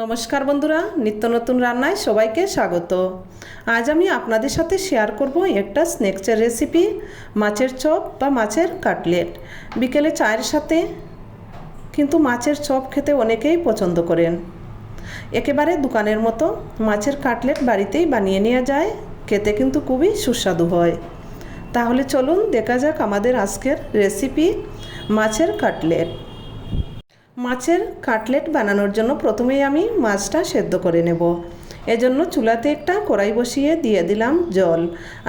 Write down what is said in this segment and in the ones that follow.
নমস্কার বন্ধুরা, নিত্য নতুন রান্নায় সবাইকে স্বাগত। আজ আমি আপনাদের সাথে শেয়ার করব একটা স্ন্যাক্সের রেসিপি মাছের চপ বা মাছের কাটলেট বিকেলে চায়ের সাথে কিন্তু মাছের চপ খেতে অনেকেই পছন্দ করেন। একেবারে দোকানের মতো মাছের কাটলেট বাড়িতেই বানিয়ে নেওয়া যায়, খেতে কিন্তু খুবই সুস্বাদু হয়। তাহলে চলুন দেখা যাক আমাদের আজকের রেসিপি মাছের কাটলেট মাছের কাটলেট বানানোর জন্য প্রথমেই আমি মাছটা সেদ্ধ করে নেব। এজন্য চুলাতে একটা কড়াই বসিয়ে দিয়ে দিলাম জল।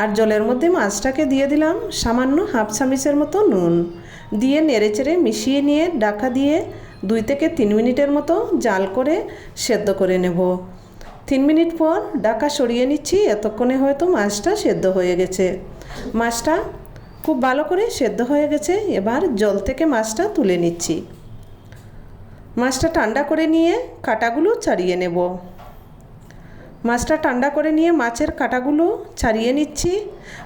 আর জলের মধ্যে মাছটাকে দিয়ে দিলাম সামান্য হাফ চামিচের মতো নুন। দিয়ে নেড়েচেড়ে মিশিয়ে নিয়ে ডাকা দিয়ে দুই থেকে তিন মিনিটের মতো জাল করে সেদ্ধ করে নেব। তিন মিনিট পর ডাকা সরিয়ে নিচ্ছি, এতক্ষণে হয়তো মাছটা সেদ্ধ হয়ে গেছে। মাছটা খুব ভালো করে সেদ্ধ হয়ে গেছে, এবার জল থেকে মাছটা তুলে নিচ্ছি। মাছটা ঠান্ডা করে নিয়ে কাটাগুলো ছাড়িয়ে নেব। মাছটা ঠান্ডা করে নিয়ে মাছের কাটাগুলো ছাড়িয়ে নিচ্ছি।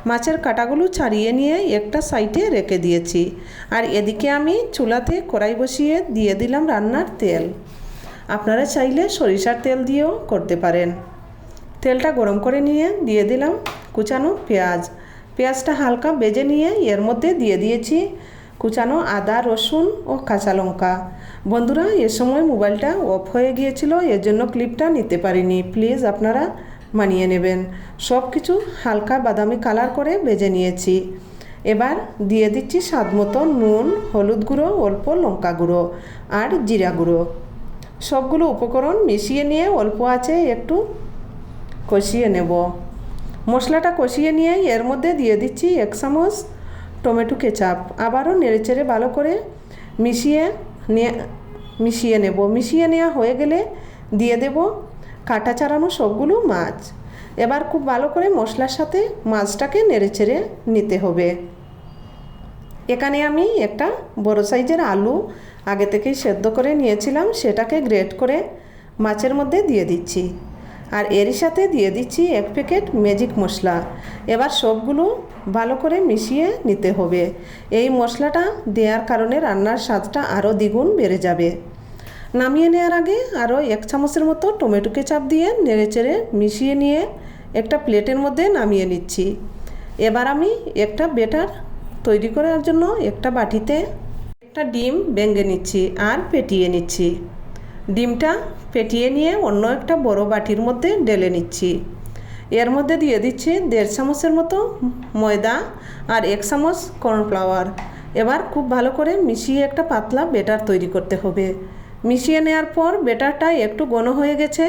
মাছের কাটাগুলো ছাড়িয়ে নিয়ে একটা সাইডে রেখে দিয়েছি। আর এদিকে আমি চুলাতে কড়াই বসিয়ে দিয়ে দিলাম রান্নার তেল। আপনারা চাইলে সরিষার তেল দিয়েও করতে পারেন। তেলটা গরম করে নিয়ে দিয়ে দিলাম কুচানো পেঁয়াজ। পেঁয়াজটা হালকা বেজে নিয়ে এর মধ্যে দিয়ে দিয়েছি কুচানো আদা, রসুন ও কাঁচা লঙ্কা। বন্ধুরা, এ সময় মোবাইলটা অফ হয়ে গিয়েছিল, এর জন্য ক্লিপটা নিতে পারিনি। প্লিজ আপনারা মানিয়ে নেবেন। সব কিছু হালকা বাদামি কালার করে বেজে নিয়েছি। এবার দিয়ে দিচ্ছি স্বাদ মতো নুন, হলুদ গুঁড়ো, অল্প লঙ্কা গুঁড়ো আর জিরা গুঁড়ো। সবগুলো উপকরণ মিশিয়ে নিয়ে অল্প আছে একটু কষিয়ে নেব। মশলাটা কষিয়ে নিয়ে এর মধ্যে দিয়ে দিচ্ছি এক চামচ টমেটো কেচাপ। আবারও নেড়েচেড়ে ভালো করে মিশিয়ে নিয়ে মিশিয়ে নেব। মিশিয়ে নেওয়া হয়ে গেলে দিয়ে দেব কাটা চারানো সবগুলো মাছ। এবার খুব ভালো করে মশলার সাথে মাছটাকে নেড়েচেড়ে নিতে হবে। এখানে আমি একটা বড় সাইজের আলু আগে থেকেই সেদ্ধ করে নিয়েছিলাম, সেটাকে গ্রেট করে মাছের মধ্যে দিয়ে দিচ্ছি। আর এরই সাথে দিয়ে দিচ্ছি এক প্যাকেট ম্যাজিক মশলা। এবার সবগুলো ভালো করে মিশিয়ে নিতে হবে। এই মশলাটা দেওয়ার কারণে রান্নার স্বাদটা আরও দ্বিগুণ বেড়ে যাবে। নামিয়ে নেওয়ার আগে আরও এক চামচের মতো টমেটো কেচাপ দিয়ে নেড়েচেড়ে মিশিয়ে নিয়ে একটা প্লেটের মধ্যে নামিয়ে নিচ্ছি। এবার আমি একটা বেটার তৈরি করার জন্য একটা বাটিতে একটা ডিম ভেঙে নিচ্ছি আর পেটিয়ে নিচ্ছি। ডিমটা ফেটিয়ে নিয়ে অন্য একটা বড় বাটির মধ্যে ঢেলে নিচ্ছি। এর মধ্যে দিয়ে দিচ্ছি দেড় চামচের মতো ময়দা আর এক চামচ কর্নফ্লাওয়ার। এবার খুব ভালো করে মিশিয়ে একটা পাতলা বেটার তৈরি করতে হবে। মিশিয়ে নেওয়ার পর বেটারটা একটু ঘন হয়ে গেছে।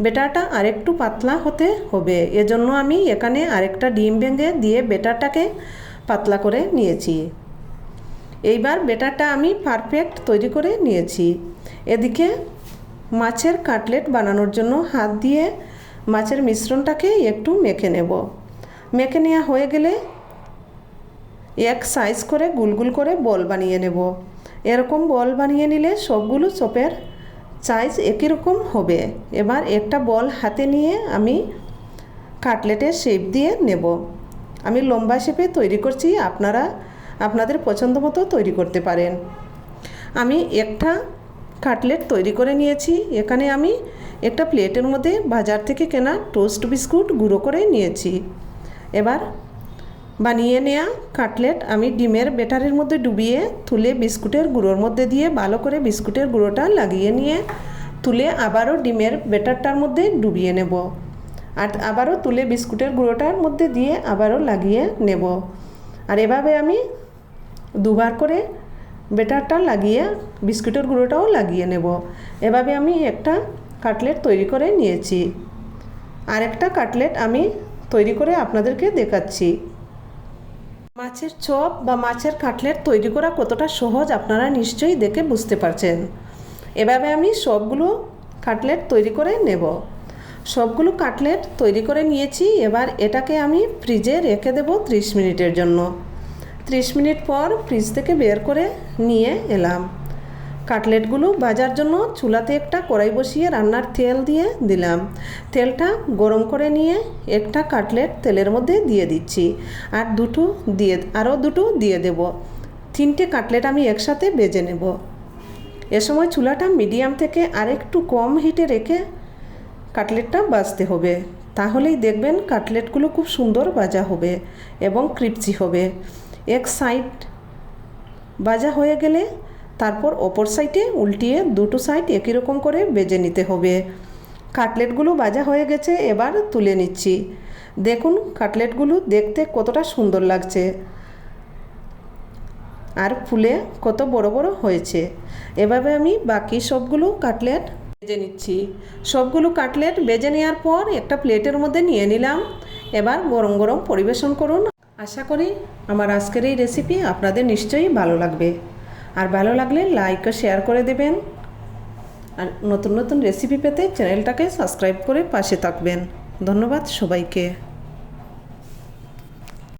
বেটারটা আরেকটু পাতলা হতে হবে। এজন্য আমি এখানে আরেকটা ডিম ভেঙে দিয়ে বেটারটাকে পাতলা করে নিয়েছি। এইবার বেটারটা আমি পারফেক্ট তৈরি করে নিয়েছি। এদিকে মাছের কাটলেট বানানোর জন্য হাত দিয়ে মাছের মিশ্রণটাকে একটু মেখে নেব। মেখে নেওয়া হয়ে গেলে এক সাইজ করে গুলগুল করে বল বানিয়ে নেব। এরকম বল বানিয়ে নিলে সবগুলো চপের সাইজ একই রকম হবে। এবার একটা বল হাতে নিয়ে আমি কাটলেটের শেপ দিয়ে নেব। আমি লম্বা শেপে তৈরি করছি, আপনারা, আপনাদের পছন্দ মতো তৈরি করতে পারেন। আমি একটা কাটলেট তৈরি করে নিয়েছি। এখানে আমি একটা প্লেটের মধ্যে বাজার থেকে কেনা টোস্ট বিস্কুট গুঁড়ো করে নিয়েছি। এবার বানিয়ে নেওয়া কাটলেট আমি ডিমের বেটারের মধ্যে ডুবিয়ে তুলে বিস্কুটের গুঁড়োর মধ্যে দিয়ে ভালো করে বিস্কুটের গুঁড়োটা লাগিয়ে নিয়ে তুলে আবারও ডিমের বেটারটার মধ্যে ডুবিয়ে নেব। আর আবারও তুলে বিস্কুটের গুঁড়োটার মধ্যে দিয়ে আবারও লাগিয়ে নেব। আর এভাবে আমি দুবার করে বেটারটা লাগিয়ে বিস্কুটের গুঁড়োটাও লাগিয়ে নেব। এভাবে আমি একটা কাটলেট তৈরি করে নিয়েছি। আরেকটা কাটলেট আমি তৈরি করে আপনাদেরকে দেখাচ্ছি। মাছের চপ বা মাছের কাটলেট তৈরি করা কতটা সহজ আপনারা নিশ্চয়ই দেখে বুঝতে পারছেন। এভাবে আমি সবগুলো কাটলেট তৈরি করে নেব। সবগুলো কাটলেট তৈরি করে নিয়েছি, এবার এটাকে আমি ফ্রিজে রেখে দেবো ত্রিশ মিনিটের জন্য। ত্রিশ মিনিট পর ফ্রিজ থেকে বের করে নিয়ে এলাম। কাটলেটগুলো ভাজার জন্য চুলাতে একটা কড়াই বসিয়ে রান্নার তেল দিয়ে দিলাম। তেলটা গরম করে নিয়ে একটা কাটলেট তেলের মধ্যে দিয়ে দিচ্ছি আর দুটো দিয়ে, আরও দুটো দিয়ে দেব। তিনটে কাটলেট আমি একসাথে বেজে নেব। এ সময় চুলাটা মিডিয়াম থেকে আরেকটু কম হিটে রেখে কাটলেটটা বাজতে হবে। তাহলেই দেখবেন কাটলেটগুলো খুব সুন্দর ভাজা হবে এবং ক্রিপচি হবে। এক সাইড ভাজা হয়ে গেলে তারপর ওপর সাইডে উল্টিয়ে দুটো সাইড একই রকম করে বেজে নিতে হবে। কাটলেটগুলো ভাজা হয়ে গেছে, এবার তুলে নিচ্ছি। দেখুন, কাটলেটগুলো দেখতে কতটা সুন্দর লাগছে। আর ফুলে কত বড় বড় হয়েছে। এভাবে আমি বাকি সবগুলো কাটলেট বেজে নিচ্ছি। সবগুলো কাটলেট বেজে নেওয়ার পর একটা প্লেটের মধ্যে নিয়ে নিলাম। এবার গরম গরম পরিবেশন করুন। আশা করি আমার আজকের এই রেসিপি আপনাদের নিশ্চয়ই ভালো লাগবে। আর ভালো লাগলে লাইক ও শেয়ার করে দেবেন। আর নতুন নতুন রেসিপি পেতে চ্যানেলটাকে সাবস্ক্রাইব করে পাশে থাকবেন। ধন্যবাদ সবাইকে।